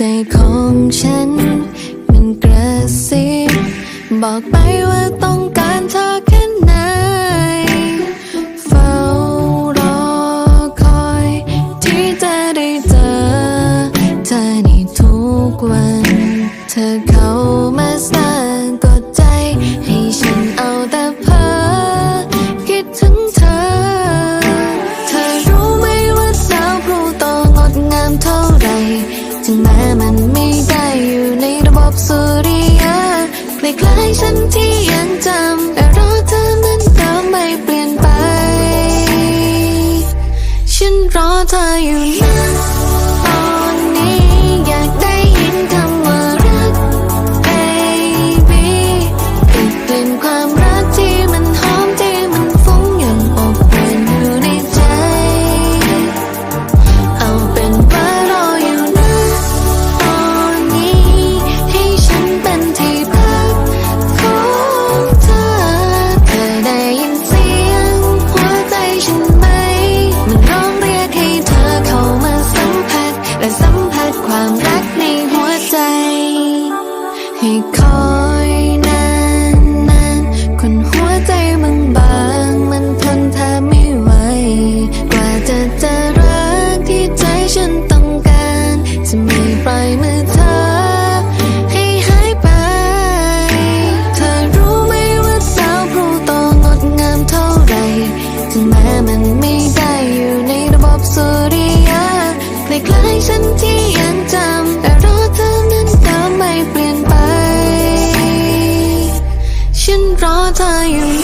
ใจของฉันมันกระซิบบอกไปว่าต้อง อเข้ามาสร้างกดใจ ให้ฉันเอาแต่เพ้อคิดถึงเธอ เธอรู้ไหมว่าสาวพลูโตงดงามเท่าไรถึงแม้มันไม่ได้อยู่ในระบบสุริยะใล้ๆฉันที่ยังจำแต่รอเธอมันก็ไม่เปลี่ยนไป ฉันรอเธออยู่ ฉันที่ยังจำแต่รัเธอนั้นก็ไม่เปลี่ยนไป ฉันรอเธออยู่